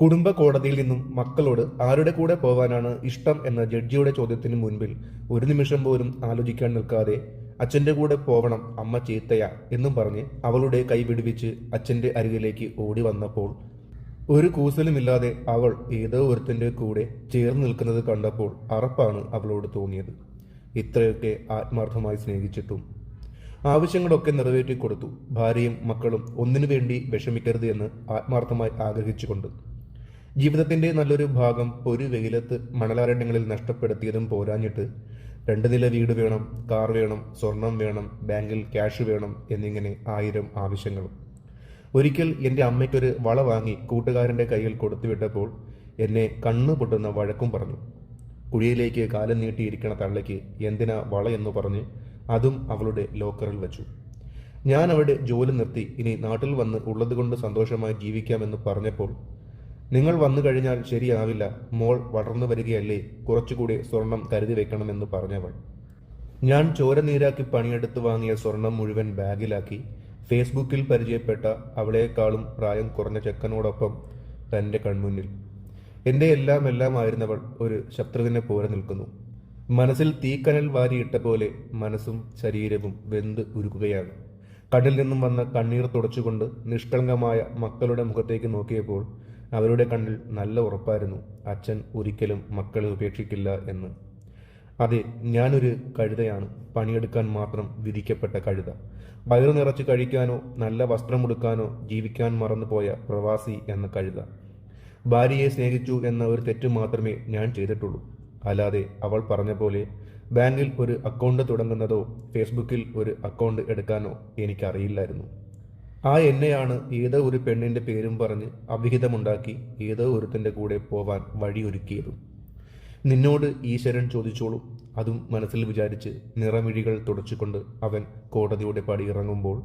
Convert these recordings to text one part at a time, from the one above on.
കുടുംബ കോടതിയിൽ നിന്നും മക്കളോട് ആരുടെ കൂടെ പോകാനാണ് ഇഷ്ടം എന്ന ജഡ്ജിയുടെ ചോദ്യത്തിന് മുൻപിൽ ഒരു നിമിഷം പോലും ആലോചിക്കാൻ നിൽക്കാതെ അച്ഛന്റെ കൂടെ പോകണം അമ്മ ചീത്തയാ എന്നും പറഞ്ഞ് അവളുടെ കൈ പിടിപ്പിച്ച് അച്ഛന്റെ അരികിലേക്ക് ഓടി വന്നപ്പോൾ ഒരു കൂസലുമില്ലാതെ അവൾ ഏതോ ഒരുത്തന്റെ കൂടെ ചേർന്ന് നിൽക്കുന്നത് കണ്ടപ്പോൾ അറപ്പാണ് അവളോട് തോന്നിയത്. ഇത്രയൊക്കെ ആത്മാർത്ഥമായി സ്നേഹിച്ചിട്ടും ആവശ്യങ്ങളൊക്കെ നിറവേറ്റി കൊടുത്തു ഭാര്യയും മക്കളും ഒന്നിനു വേണ്ടി വിഷമിക്കരുത് എന്ന് ആത്മാർത്ഥമായി ആഗ്രഹിച്ചുകൊണ്ട് ജീവിതത്തിന്റെ നല്ലൊരു ഭാഗം ഒരു വെയിലത്ത് മണലാരണ്യങ്ങളിൽ നഷ്ടപ്പെടുത്തിയതും പോരാഞ്ഞിട്ട് രണ്ട് നില വീട് വേണം കാർ വേണം സ്വർണം വേണം ബാങ്കിൽ ക്യാഷ് വേണം എന്നിങ്ങനെ ആയിരം ആവശ്യങ്ങളും. ഒരിക്കൽ എന്റെ അമ്മയ്ക്കൊരു വള വാങ്ങി കൂട്ടുകാരന്റെ കയ്യിൽ കൊടുത്തുവിട്ടപ്പോൾ എന്നെ കണ്ണു പൊട്ടുന്ന വഴക്കും പറഞ്ഞു. കുഴിയിലേക്ക് കാലം നീട്ടിയിരിക്കണ തള്ളയ്ക്ക് എന്തിനാ വള എന്ന് പറഞ്ഞ് അതും അവളുടെ ലോക്കറിൽ വെച്ചു. ഞാൻ അവിടെ ജോലി നിർത്തി ഇനി നാട്ടിൽ വന്ന് ഉള്ളതുകൊണ്ട് സന്തോഷമായി ജീവിക്കാമെന്ന് പറഞ്ഞപ്പോൾ നിങ്ങൾ വന്നു കഴിഞ്ഞാൽ ശരിയാവില്ല. മോൾ വളർന്നു വരികയല്ലേ. കുറച്ചുകൂടി സ്വർണം കരുതി വെക്കണമെന്ന് പറഞ്ഞവൾ. ഞാൻ ചോര നീരാക്കി പണിയെടുത്ത് വാങ്ങിയ സ്വർണം മുഴുവൻ ബാഗിലാക്കി. ഫേസ്ബുക്കിൽ പരിചയപ്പെട്ട അവളെക്കാളും പ്രായം കുറഞ്ഞ ചെക്കനോടൊപ്പം തന്റെ കൺമുന്നിൽ. എന്റെ എല്ലാം എല്ലാം ആയിരുന്നവൾ ഒരു ശത്രുവിനെ പോലെ നിൽക്കുന്നു. മനസ്സിൽ തീക്കനൽ വാരിയിട്ട പോലെ മനസ്സും ശരീരവും വെന്ത് ഉരുക്കുകയാണ് കണ്ണിൽ നിന്നും വന്ന കണ്ണീർ തുടച്ചുകൊണ്ട് നിഷ്കളങ്കമായ മക്കളുടെ മുഖത്തേക്ക് നോക്കിയപ്പോൾ അവരുടെ കണ്ണിൽ നല്ല ഉറപ്പായിരുന്നു. അച്ഛൻ ഒരിക്കലും മക്കളെ ഉപേക്ഷിക്കില്ല എന്ന്. അതെ ഞാനൊരു കഴുതയാണ്. പണിയെടുക്കാൻ മാത്രം വിധിക്കപ്പെട്ട കഴുത. വയറു നിറച്ച് കഴിക്കാനോ നല്ല വസ്ത്രം വസ്ത്രമുടുക്കാനോ ജീവിക്കാൻ മറന്നുപോയ പ്രവാസി എന്ന കഴുത. ഭാര്യയെ സ്നേഹിച്ചു എന്ന ഒരു തെറ്റ് മാത്രമേ ഞാൻ ചെയ്തിട്ടുള്ളൂ. അല്ലാതെ അവൾ പറഞ്ഞ പോലെ ബാങ്കിൽ ഒരു അക്കൗണ്ട് തുടങ്ങുന്നതോ ഫേസ്ബുക്കിൽ ഒരു അക്കൗണ്ട് എടുക്കാനോ എനിക്കറിയില്ലായിരുന്നു. ആ എന്നെയാണ് ഏതോ ഒരു പെണ്ണിന്റെ പേരും പറഞ്ഞ് അഭിഹിതമുണ്ടാക്കി ഏതോ ഒരുത്തന്റെ കൂടെ പോവാൻ വഴിയൊരുക്കിയതും. നിന്നോട് ഈശ്വരൻ ചോദിച്ചോളൂ. അതും മനസ്സിൽ വിചാരിച്ച് നിറമിഴികൾ തുടച്ചുകൊണ്ട് അവൻ കോടതിയുടെ പടി ഇറങ്ങുമ്പോൾ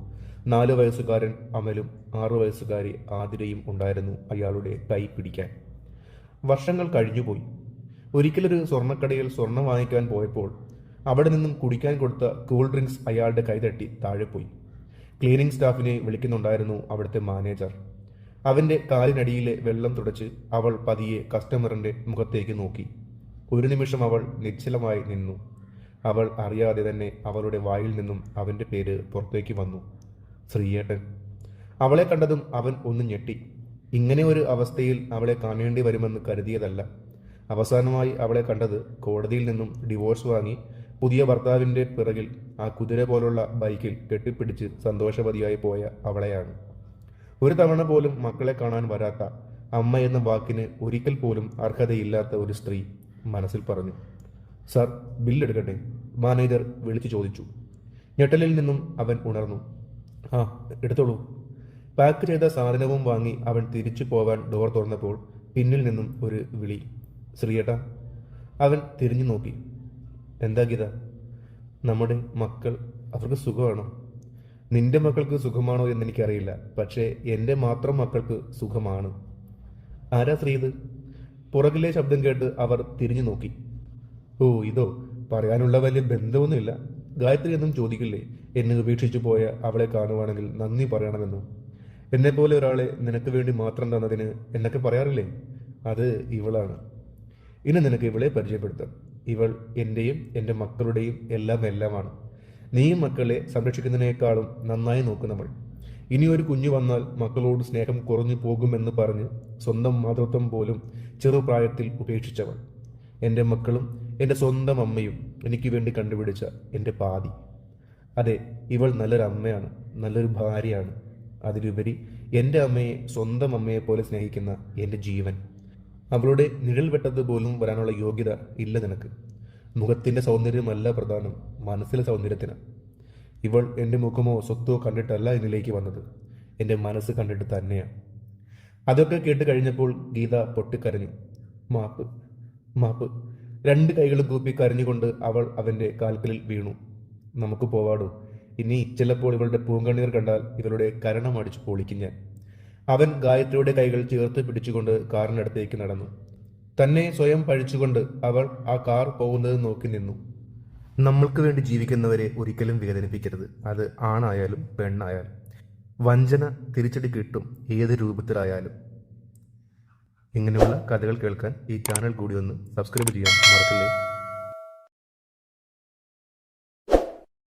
നാല് വയസ്സുകാരൻ അമലും ആറു വയസ്സുകാരി ആതിരയും ഉണ്ടായിരുന്നു അയാളുടെ കൈ പിടിക്കാൻ. വർഷങ്ങൾ കഴിഞ്ഞുപോയി. ഒരിക്കലൊരു സ്വർണക്കടയിൽ സ്വർണം വാങ്ങിക്കാൻ പോയപ്പോൾ അവിടെ നിന്നും കുടിക്കാൻ കൊടുത്ത കൂൾ ഡ്രിങ്ക്സ് അയാളുടെ കൈതട്ടി പോയി ക്ലീനിംഗ് സ്റ്റാഫിനെ വിളിക്കുന്നുണ്ടായിരുന്നു അവിടുത്തെ മാനേജർ. അവന്റെ കാലിനടിയിലെ വെള്ളം തുടച്ച് അവൾ പതിയെ കസ്റ്റമറിന്റെ മുഖത്തേക്ക് നോക്കി. ഒരു നിമിഷം അവൾ നിശ്ചലമായി നിന്നു. അവൾ അറിയാതെ തന്നെ അവളുടെ വായിൽ നിന്നും അവന്റെ പേര് പുറത്തേക്ക് വന്നു. ശ്രീയേട്ടൻ. അവളെ കണ്ടതും അവൻ ഒന്ന് ഞെട്ടി. ഇങ്ങനെ ഒരു അവസ്ഥയിൽ അവളെ കാണേണ്ടി വരുമെന്ന് കരുതിയതല്ല. അവസാനമായി അവളെ കണ്ടത് കോടതിയിൽ നിന്നും ഡിവോഴ്സ് വാങ്ങി പുതിയ ഭർത്താവിന്റെ പിറകിൽ ആ കുതിര പോലുള്ള ബൈക്കിൽ കെട്ടിപ്പിടിച്ച് സന്തോഷവതിയായി പോയ അവളെയാണ്. ഒരു തവണ പോലും മക്കളെ കാണാൻ വരാത്ത അമ്മ എന്ന വാക്കിന് ഒരിക്കൽ പോലും അർഹതയില്ലാത്ത ഒരു സ്ത്രീ മനസ്സിൽ പറഞ്ഞു. സർ ബില്ലെടുക്കട്ടെ മാനേജർ വിളിച്ചു ചോദിച്ചു. ഞെട്ടലിൽ നിന്നും അവൻ ഉണർന്നു. ആ എടുത്തോളൂ. പാക്ക് ചെയ്ത സാധനവും വാങ്ങി അവൻ തിരിച്ചു പോവാൻ ഡോർ തുറന്നപ്പോൾ പിന്നിൽ നിന്നും ഒരു വിളി. ശ്രീയേട്ട അവൻ തിരിഞ്ഞു നോക്കി എന്താ ഗീത? നമ്മുടെ മക്കൾ അവർക്ക് സുഖമാണോ? നിന്റെ മക്കൾക്ക് സുഖമാണോ എന്ന് എനിക്കറിയില്ല. പക്ഷേ എന്റെ മാത്രം മക്കൾക്ക് സുഖമാണ്. ആരാ ശ്രീ ഇത് പുറകിലെ ശബ്ദം കേട്ട് അവർ തിരിഞ്ഞു നോക്കി. ഓ ഇതോ പറയാനുള്ള വലിയ ബന്ധമൊന്നുമില്ല. ഗായത്രി എന്നും ചോദിക്കില്ലേ? എന്നെ ഉപേക്ഷിച്ചു പോയ അവളെ കാണുവാണെങ്കിൽ നന്ദി പറയണമെന്നോ. എന്നെ പോലെ ഒരാളെ നിനക്ക് വേണ്ടി മാത്രം തന്നതിന് എന്നൊക്കെ പറയാറില്ലേ? അത് ഇവളാണ്. ഇനി നിനക്ക് ഇവളെ പരിചയപ്പെടുത്താം. ഇവൾ എന്റെയും എന്റെ മക്കളുടെയും എല്ലാം എല്ലാമാണ്. നീയും മക്കളെ സംരക്ഷിക്കുന്നതിനേക്കാളും നന്നായി നോക്കുന്നവൾ ഇനി ഒരു കുഞ്ഞു വന്നാൽ മക്കളോട് സ്നേഹം കുറഞ്ഞു പോകുമെന്ന് പറഞ്ഞ് സ്വന്തം മാതൃത്വം പോലും ചെറുപ്രായത്തിൽ ഉപേക്ഷിച്ചവൾ. എന്റെ മക്കളും എന്റെ സ്വന്തം അമ്മയും എനിക്ക് വേണ്ടി കണ്ടുപിടിച്ച എന്റെ പാതി. അതെ ഇവൾ നല്ലൊരു അമ്മയാണ് നല്ലൊരു ഭാര്യയാണ്. അതിലുപരി എന്റെ അമ്മയെ സ്വന്തം അമ്മയെ പോലെ സ്നേഹിക്കുന്ന എന്റെ ജീവൻ. അവളുടെ നിഴൽ വെട്ടത് പോലും വരാനുള്ള യോഗ്യത ഇല്ല നിനക്ക്. മുഖത്തിന്റെ സൗന്ദര്യമല്ല പ്രധാനം മനസ്സിലെ സൗന്ദര്യത്തിന്. ഇവൾ എന്റെ മുഖമോ സ്വത്തോ കണ്ടിട്ടല്ല എന്നിലേക്ക് വന്നത്. എന്റെ മനസ്സ് കണ്ടിട്ട് തന്നെയാണ് അതൊക്കെ കേട്ട് കഴിഞ്ഞപ്പോൾ ഗീത പൊട്ടിക്കരഞ്ഞു. മാപ്പ് മാപ്പ്. രണ്ട് കൈകളും കൂപ്പി കരഞ്ഞുകൊണ്ട് അവൾ അവന്റെ കാൽക്കലിൽ വീണു. നമുക്ക് പോവാടോ. ഇനി ചിലപ്പോൾ ഇവളുടെ പൂങ്കണ്ണീർ കണ്ടാൽ ഇവളുടെ കരണം അടിച്ചു പൊളിക്കും ഞാൻ. അവൻ ഗായത്രിയുടെ കൈകൾ ചേർത്ത് പിടിച്ചുകൊണ്ട് കാറിനടുത്തേക്ക് നടന്നു. തന്നെ സ്വയം പഴിച്ചുകൊണ്ട് അവൾ ആ കാർ പോകുന്നത് നോക്കി നിന്നു. നമ്മൾക്ക് വേണ്ടി ജീവിക്കുന്നവരെ ഒരിക്കലും വേദനിപ്പിക്കരുത്. അത് ആണായാലും പെണ്ണായാലും. വഞ്ചന തിരിച്ചടി കിട്ടും ഏത് രൂപത്തിലായാലും. ഇങ്ങനെയുള്ള കഥകൾ കേൾക്കാൻ ഈ ചാനൽ കൂടി ഒന്ന് സബ്സ്ക്രൈബ് ചെയ്യാൻ മറക്കല്ലേ?